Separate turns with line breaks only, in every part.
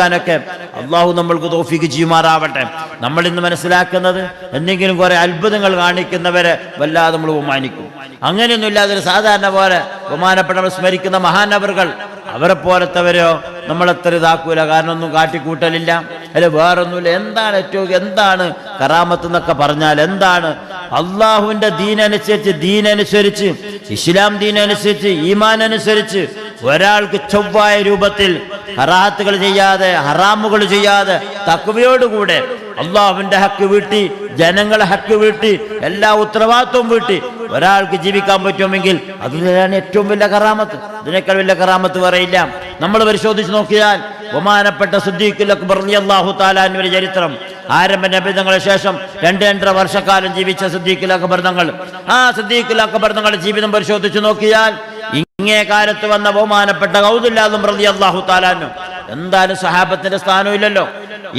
ാനൊക്കെ അള്ളാഹു നമ്മൾക്ക് തോഫിക്ക് ചെയ്യുമാറാവട്ടെ. നമ്മൾ ഇന്ന് മനസ്സിലാക്കുന്നത് എന്തെങ്കിലും കുറെ അത്ഭുതങ്ങൾ കാണിക്കുന്നവരെ വല്ലാതെ നമ്മൾ ബഹുമാനിക്കും. അങ്ങനെയൊന്നും ഇല്ലാതെ സാധാരണ പോലെ ബഹുമാനപ്പെട്ട സ്മരിക്കുന്ന മഹാനവറുകൾ അവരെ പോലത്തവരോ നമ്മളെത്ര ഇതാക്കൂല. കാരണം ഒന്നും കാട്ടിക്കൂട്ടലില്ല. അല്ലെ വേറൊന്നുമില്ല. എന്താണ് ഏറ്റവും എന്താണ് കറാമത്ത് എന്നൊക്കെ പറഞ്ഞാൽ എന്താണ്? അള്ളാഹുവിന്റെ ദീനനുസരിച്ച് ദീനനുസരിച്ച് ഇസ്ലാം ദീനനുസരിച്ച് ഈമാൻ അനുസരിച്ച് ഒരാൾക്ക് ചൊവ്വായ രൂപത്തിൽ ഹറാത്തുകൾ ചെയ്യാതെ ഹറാമുകൾ ചെയ്യാതെ തക്കവയോടുകൂടെ അള്ളാഹുവിന്റെ ഹക്ക് വീട്ടി ജനങ്ങളെ ഹക്ക് വീട്ടി എല്ലാ ഉത്തരവാദിത്വവും വീട്ടി ഒരാൾക്ക് ജീവിക്കാൻ പറ്റുമെങ്കിൽ അത് തന്നെയാണ് ഏറ്റവും വലിയ കറാമത്ത്. ഇതിനേക്കാൾ വലിയ കറാമത്ത് പറയില്ല നമ്മൾ പരിശോധിച്ച് നോക്കിയാൽ ബഹുമാനപ്പെട്ട സുദ്ദീഖുൽ അക്ബർ അള്ളാഹു താലാന്റെ ചരിത്രം ആരംഭ നബിതങ്ങളെ ശേഷം രണ്ട് രണ്ടര വർഷക്കാലം ജീവിച്ച സിദ്ദീഖുൽ അക്ബർ തങ്ങൾ. ആ സിദ്ദീഖുൽ അക്ബർ തങ്ങളുടെ ജീവിതം പരിശോധിച്ച് നോക്കിയാൽ ഇങ്ങേ കാലത്ത് വന്ന ബഹുമാനപ്പെട്ട കൗതുല്ലാദും പ്രതി അള്ളാഹു താലാനും എന്തായാലും സഹാബത്തിന്റെ സ്ഥാനമില്ലല്ലോ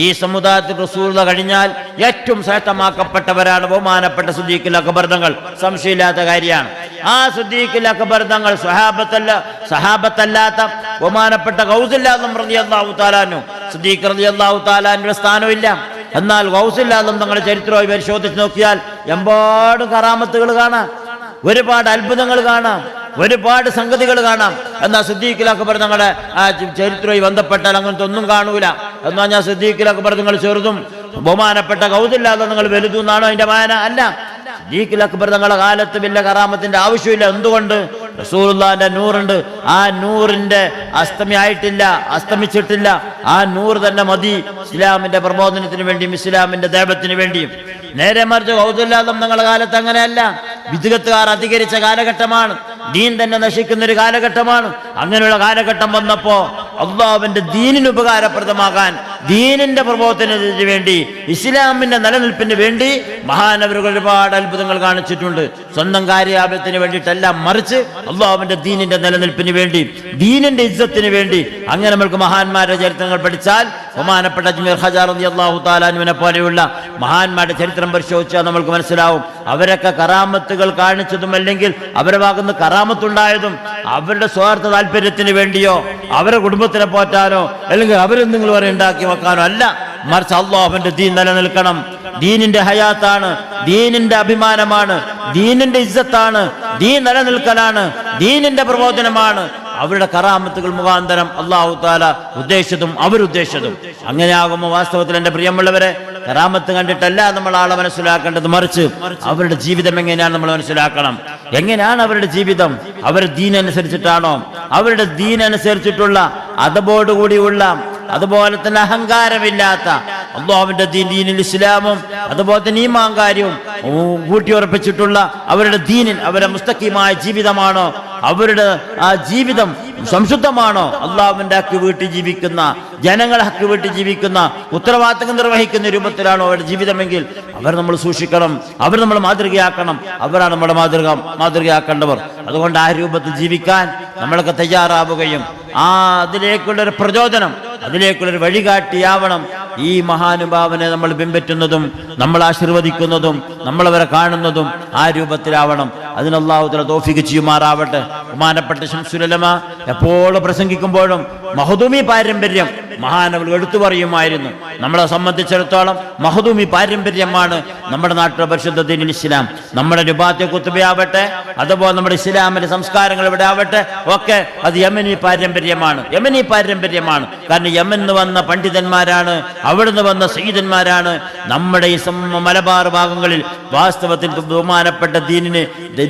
ഈ സമുദായത്തിൽ റസൂല കഴിഞ്ഞാൽ ഏറ്റവും ശ്രേഷ്ഠമാക്കപ്പെട്ടവരാണ് ബഹുമാനപ്പെട്ട സുദ്ദീഖിൽ അക്ബർദങ്ങൾ സംശയമില്ലാത്ത കാര്യമാണ്. ആ സുദ്ദീഖിൽ അക്ബർദങ്ങൾ സഹാബത്തല്ല സഹാബത്തല്ലാത്ത ബഹുമാനപ്പെട്ട കൗസില്ലാതും പ്രതി അള്ളാഹു താലാനു സുദ്ദീഖ് റതി അള്ളാഹു താലാന്റെ സ്ഥാനമില്ല എന്നാൽ ഗൗസില്ലാതും തങ്ങളുടെ ചരിത്രമായി പരിശോധിച്ച് നോക്കിയാൽ എമ്പാട് കറാമത്തുകൾ കാണാം. ഒരുപാട് അത്ഭുതങ്ങൾ കാണാം. ഒരുപാട് സംഗതികൾ കാണാം. എന്നാ സിദ്ദീഖിലൊക്കെ അക്ബർ ഞങ്ങളുടെ ചരിത്രമായി ബന്ധപ്പെട്ടാൽ അങ്ങനത്തെ ഒന്നും കാണൂല. എന്നാ ഞാൻ സിദ്ദീഖിലൊക്കെ അക്ബർ നിങ്ങൾ ചെറുതും ബഹുമാനപ്പെട്ട കൗതില്ലാതെ നിങ്ങൾ വലുതും എന്നാണോ അതിന്റെ വായന അല്ല. സിദ്ദീഖിൽ അക്ബർ തങ്ങളുടെ കാലത്ത് വലിയ കറാമത്തിന്റെ ആവശ്യമില്ല. എന്തുകൊണ്ട്? റസൂലുള്ളാന്റെ നൂറുണ്ട്. ആ നൂറിന്റെ അസ്തമയായിട്ടില്ല അസ്തമിച്ചിട്ടില്ല. ആ നൂറ് തന്നെ മതി ഇസ്ലാമിന്റെ പ്രബോധനത്തിന് വേണ്ടിയും ഇസ്ലാമിന്റെ ദേവത്തിന് വേണ്ടിയും. നേരെ മറിച്ച് കൗതുല്ലാദം നിങ്ങളുടെ കാലത്ത് അങ്ങനെയല്ല. വിദഗത്തുകാർ അധികരിച്ച കാലഘട്ടമാണ്. ദീൻ തന്നെ നശിക്കുന്ന ഒരു കാലഘട്ടമാണ്. അങ്ങനെയുള്ള കാലഘട്ടം വന്നപ്പോ അള്ളാഹുവിന്റെ ദീനിന് ഉപകാരപ്രദമാകാൻ ദീനിന്റെ പ്രബോധനത്തിന് വേണ്ടി ഇസ്ലാമിന്റെ നിലനിൽപ്പിന് വേണ്ടി മഹാനവരുകൾ ഒരുപാട് അത്ഭുതങ്ങൾ കാണിച്ചിട്ടുണ്ട്. സ്വന്തം കാര്യാപത്തിന് വേണ്ടിയിട്ടെല്ലാം മറിച്ച് അള്ളാഹുവിന്റെ ദീനിന്റെ നിലനിൽപ്പിന് വേണ്ടി ദീനിന്റെ ഇജ്ജത്തിന് വേണ്ടി അങ്ങനെ നമ്മൾക്ക് മഹാന്മാരുടെ ചരിത്രങ്ങൾ പഠിച്ചാൽ ബഹുമാനപ്പെട്ട അജ്മീർ ഹജാർ അള്ളാഹു താലാനുവിനെ പോലെയുള്ള മഹാന്മാരുടെ ചരിത്രം പരിശോധിച്ചാൽ നമ്മൾക്ക് മനസ്സിലാവും. അവരൊക്കെ കറാമത്തുകൾ കാണിച്ചതും അല്ലെങ്കിൽ അവരെ ഭാഗത്ത് കറാമത്തുണ്ടായതും അവരുടെ സ്വാർത്ഥ താല്പര്യത്തിന് വേണ്ടിയോ അവരുടെ കുടുംബത്തിനെ പോറ്റാനോ അല്ലെങ്കിൽ അവരെന്തെങ്കിലും വരെ ഉണ്ടാക്കി വെക്കാനോ അല്ല. മറിച്ച് അള്ളാഹുവിന്റെ ദീൻ നിലനിൽക്കണം. ദീനിന്റെ ഹയാത്താണ് ദീനിന്റെ അഭിമാനമാണ് ദീനിന്റെ ഇജ്ജത്താണ് ദീൻ നിലനിൽക്കലാണ് ദീനിന്റെ പ്രബോധനമാണ്. അവരുടെ കറാമത്തുകൾ മുഖാന്തരം അള്ളാഹു താല ഉദ്ദേശിച്ചതും അവരുദ്ദേശിച്ചതും. അങ്ങനെയാകുമ്പോൾ വാസ്തവത്തിൽ എന്റെ പ്രിയമുള്ളവരെ കറാമത്ത് കണ്ടിട്ടല്ല നമ്മൾ ആളെ മനസ്സിലാക്കേണ്ടത്. മറിച്ച് അവരുടെ ജീവിതം എങ്ങനെയാണ് നമ്മൾ മനസ്സിലാക്കണം? എങ്ങനെയാണ് അവരുടെ ജീവിതം? അവരുടെ ദീനനുസരിച്ചിട്ടാണോ അവരുടെ ദീനനുസരിച്ചിട്ടുള്ള അതബോടുകൂടിയുള്ള അതുപോലെ തന്നെ അഹങ്കാരമില്ലാത്ത അള്ളാഹുവിന്റെ ദീനിൽ ഇസ്ലാമും അതുപോലെ തന്നെ ഈമാൻ കാര്യവും കൂട്ടിയുറപ്പിച്ചിട്ടുള്ള അവരുടെ ദീനിൽ അവരുടെ മുസ്തഖീമായ ജീവിതമാണോ? അവരുടെ ആ ജീവിതം സംശുദ്ധമാണോ? അള്ളാഹുവിന്റെ ഹക്ക് വീട്ടിൽ ജീവിക്കുന്ന ജനങ്ങളെ ഹക്ക് വീട്ടിൽ ജീവിക്കുന്ന ഉത്തരവാദിത്തങ്ങൾ നിർവഹിക്കുന്ന രൂപത്തിലാണോ അവരുടെ ജീവിതമെങ്കിൽ അവർ നമ്മൾ സൂക്ഷിക്കണം അവർ നമ്മൾ മാതൃകയാക്കണം അവരാണ് നമ്മുടെ മാതൃക മാതൃകയാക്കേണ്ടവർ. അതുകൊണ്ട് ആ രൂപത്തിൽ ജീവിക്കാൻ നമ്മളൊക്കെ തയ്യാറാവുകയും ആ അതിലേക്കുള്ള ഒരു പ്രചോദനം അതിലേക്കുള്ള ഒരു വഴികാട്ടിയാവണം ഈ മഹാനുഭാവനെ നമ്മൾ പിൻപറ്റുന്നതും നമ്മൾ ആശീർവദിക്കുന്നതും നമ്മളവരെ കാണുന്നതും ആ രൂപത്തിലാവണം. അതിനല്ലാഹുത്തല തോഫിക്ക് ചെയ്യുമാറാവട്ടെ. ബഹുമാനപ്പെട്ട ശംസുലമ എപ്പോഴും പ്രസംഗിക്കുമ്പോഴും മഹദൂമി പാരമ്പര്യം മഹാനവർ എടുത്തു പറയുമായിരുന്നു. നമ്മളെ സംബന്ധിച്ചിടത്തോളം മഹദൂമി പാരമ്പര്യമാണ് നമ്മുടെ നാട്ടിലെ പരിശുദ്ധ ദീനിൽ ഇസ്ലാം. നമ്മുടെ രുബാത്തെ കുത്തുബയാവട്ടെ അതുപോലെ നമ്മുടെ ഇസ്ലാമിന്റെ സംസ്കാരങ്ങൾ ഇവിടെ ആവട്ടെ ഒക്കെ അത് യമനി പാരമ്പര്യമാണ്. യമനി പാരമ്പര്യമാണ്. കാരണം യമൻ നിന്ന് വന്ന പണ്ഡിതന്മാരാണ് അവിടുന്ന് വന്ന സയ്യിദന്മാരാണ്. നമ്മുടെ ഈ മലബാർ ഭാഗങ്ങളിൽ വാസ്തവത്തിൽ ബഹുമാനപ്പെട്ട ദീനിന്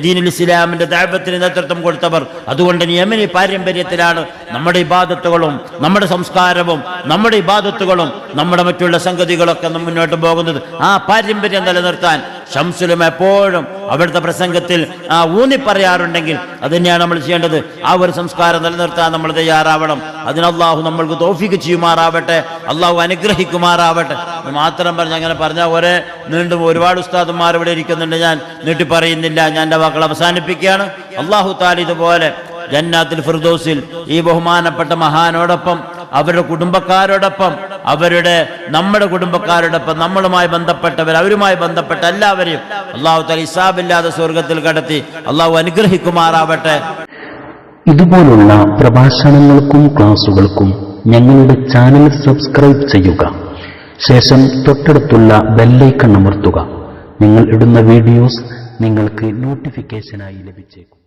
ദീനിൽ ഇസ്ലാമിന്റെ ദൈവത്തിന് നേതൃത്വം കൊടുത്തവർ അതുകൊണ്ട് യമനി പാരമ്പര്യത്തിലാണ് നമ്മുടെ ഇബാദത്തുകളും നമ്മുടെ സംസ്കാരവും നമ്മുടെ ഇബാദത്തുകളും നമ്മുടെ മറ്റുള്ള സംഗതികളൊക്കെ മുന്നോട്ട് പോകുന്നത്. ആ പാരമ്പര്യം നിലനിർത്താൻ ഷംസുലും എപ്പോഴും അവിടുത്തെ പ്രസംഗത്തിൽ ആ ഊന്നി പറയാറുണ്ടെങ്കിൽ അത് തന്നെയാണ് നമ്മൾ ചെയ്യേണ്ടത്. ആ ഒരു സംസ്കാരം നിലനിർത്താൻ നമ്മൾ തയ്യാറാവണം. അതിന് നമ്മൾക്ക് തോഫിക്ക് ചെയ്യുമാറാവട്ടെ അള്ളാഹു അനുഗ്രഹിക്കുമാറാവട്ടെ. മാത്രം പറഞ്ഞ് അങ്ങനെ പറഞ്ഞാൽ ഒരേ നീണ്ടും ഒരുപാട് ഉസ്താദന്മാർ ഇവിടെ ഇരിക്കുന്നുണ്ട് ഞാൻ. നീട്ടി പറയുന്നില്ല ഞാൻ എന്റെ വാക്കുകൾ അവസാനിപ്പിക്കുകയാണ്. അള്ളാഹു താൽ ഇതുപോലെ ജന്നാത്തിൽ ഫിർദോസിൽ ഈ ബഹുമാനപ്പെട്ട മഹാനോടൊപ്പം അവരുടെ കുടുംബക്കാരോടൊപ്പം അവരുടെ നമ്മുടെ കുടുംബക്കാരോടൊപ്പം നമ്മളുമായി ബന്ധപ്പെട്ടവർ അവരുമായി ബന്ധപ്പെട്ട എല്ലാവരെയും അള്ളാഹു തല ഇസാബില്ലാതെ സ്വർഗത്തിൽ കടത്തി അള്ളാഹു അനുഗ്രഹിക്കുമാറാവട്ടെ.
ഇതുപോലുള്ള പ്രഭാഷണങ്ങൾക്കും ക്ലാസുകൾക്കും ഞങ്ങളുടെ ചാനൽ സബ്സ്ക്രൈബ് ചെയ്യുക. ശേഷം തൊട്ടടുത്തുള്ള ബെല്ലൈക്കൺ അമർത്തുക. നിങ്ങൾ ഇടുന്ന വീഡിയോസ് നിങ്ങൾക്ക് നോട്ടിഫിക്കേഷനായി ലഭിച്ചേക്കും.